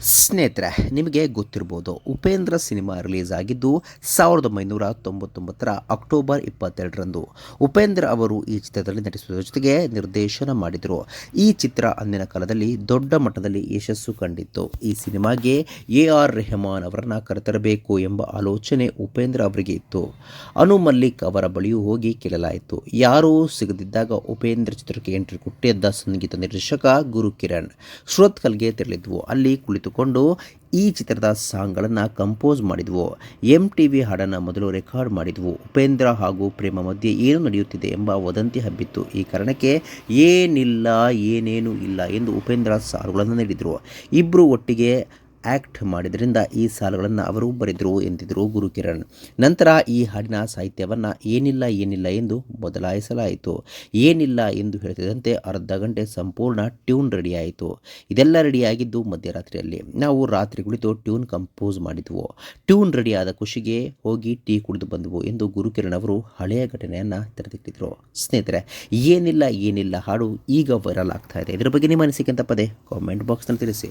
ಸ್ನೇಹಿತರೆ, ನಿಮಗೆ ಗೊತ್ತಿರ್ಬೋದು, ಉಪೇಂದ್ರ ಸಿನಿಮಾ ರಿಲೀಸ್ ಆಗಿದ್ದು ಸಾವಿರದ ಒಂಬೈನೂರ ತೊಂಬತ್ತೊಂಬತ್ತರ ಅಕ್ಟೋಬರ್ ಇಪ್ಪತ್ತೆರಡರಂದು. ಉಪೇಂದ್ರ ಅವರು ಈ ಚಿತ್ರದಲ್ಲಿ ನಟಿಸುವ ಜೊತೆಗೆ ನಿರ್ದೇಶನ ಮಾಡಿದರು. ಈ ಚಿತ್ರ ಅಂದಿನ ಕಾಲದಲ್ಲಿ ದೊಡ್ಡ ಮಟ್ಟದಲ್ಲಿ ಯಶಸ್ಸು ಕಂಡಿತ್ತು. ಈ ಸಿನಿಮಾಗೆ ಎ ಆರ್ ರೆಹಮಾನ್ ಅವರನ್ನು ಕರೆತರಬೇಕು ಎಂಬ ಆಲೋಚನೆ ಉಪೇಂದ್ರ ಅವರಿಗೆ ಇತ್ತು. ಅನು ಮಲ್ಲಿಕ್ ಅವರ ಬಳಿಯೂ ಹೋಗಿ ಕೇಳಲಾಯಿತು. ಯಾರೂ ಸಿಗದಿದ್ದಾಗ ಉಪೇಂದ್ರ ಚಿತ್ರಕ್ಕೆ ಎಂಟ್ರಿ ಕೊಟ್ಟಿದ್ದ ಸಂಗೀತ ನಿರ್ದೇಶಕ ಗುರು ಕಿರಣ್ ಶ್ರೋತ್ಕಲ್ಗೆ ತೆರಳಿದ್ವು. ಅಲ್ಲಿ ಕುಳಿತುಕೊಂಡು ಈ ಚಿತ್ರದ ಸಾಂಗ್ಗಳನ್ನು ಕಂಪೋಸ್ ಮಾಡಿದ್ವು. ಎಂ ಟಿ ವಿ ಹಾಡನ್ನು ಮೊದಲು ರೆಕಾರ್ಡ್ ಮಾಡಿದ್ವು. ಉಪೇಂದ್ರ ಹಾಗೂ ಪ್ರೇಮ ಮಧ್ಯೆ ಏನು ನಡೆಯುತ್ತಿದೆ ಎಂಬ ವದಂತಿ ಹಬ್ಬಿತ್ತು. ಈ ಕಾರಣಕ್ಕೆ ಏನಿಲ್ಲ, ಏನೇನೂ ಇಲ್ಲ ಎಂದು ಉಪೇಂದ್ರ ಸಾರುಗಳನ್ನು ನೀಡಿದರು. ಇಬ್ಬರು ಒಟ್ಟಿಗೆ ಆ್ಯಕ್ಟ್ ಮಾಡಿದ್ರಿಂದ ಈ ಸಾಲುಗಳನ್ನು ಅವರು ಬರೆದರು ಎಂದಿದ್ದರು ಗುರುಕಿರಣ್ ನಂತರ ಈ ಹಾಡಿನ ಸಾಹಿತ್ಯವನ್ನು ಏನಿಲ್ಲ ಏನಿಲ್ಲ ಎಂದು ಬದಲಾಯಿಸಲಾಯಿತು. ಏನಿಲ್ಲ ಎಂದು ಹೇಳ್ತಿದ್ದಂತೆ ಅರ್ಧ ಗಂಟೆ ಸಂಪೂರ್ಣ ಟ್ಯೂನ್ ರೆಡಿಯಾಯಿತು. ಇದೆಲ್ಲ ರೆಡಿಯಾಗಿದ್ದು ಮಧ್ಯರಾತ್ರಿಯಲ್ಲಿ. ನಾವು ರಾತ್ರಿ ಕುಳಿತು ಟ್ಯೂನ್ ಕಂಪೋಸ್ ಮಾಡಿದ್ವು. ಟ್ಯೂನ್ ರೆಡಿಯಾದ ಖುಷಿಗೆ ಹೋಗಿ ಟೀ ಕುಡಿದು ಬಂದವು ಎಂದು ಗುರುಕಿರಣ್ ಅವರು ಹಳೆಯ ಘಟನೆಯನ್ನು ತೆರೆದಿಟ್ಟಿದ್ರು. ಸ್ನೇಹಿತರೆ, ಏನಿಲ್ಲ ಏನಿಲ್ಲ ಹಾಡು ಈಗ ವೈರಲ್ ಆಗ್ತಾ ಇದೆ. ಇದರ ಬಗ್ಗೆ ನಿಮ್ಮ ಅನಿಸಿಕೆ ಅಂತ ಪದೇ ಕಾಮೆಂಟ್ ಬಾಕ್ಸ್ನಲ್ಲಿ ತಿಳಿಸಿ.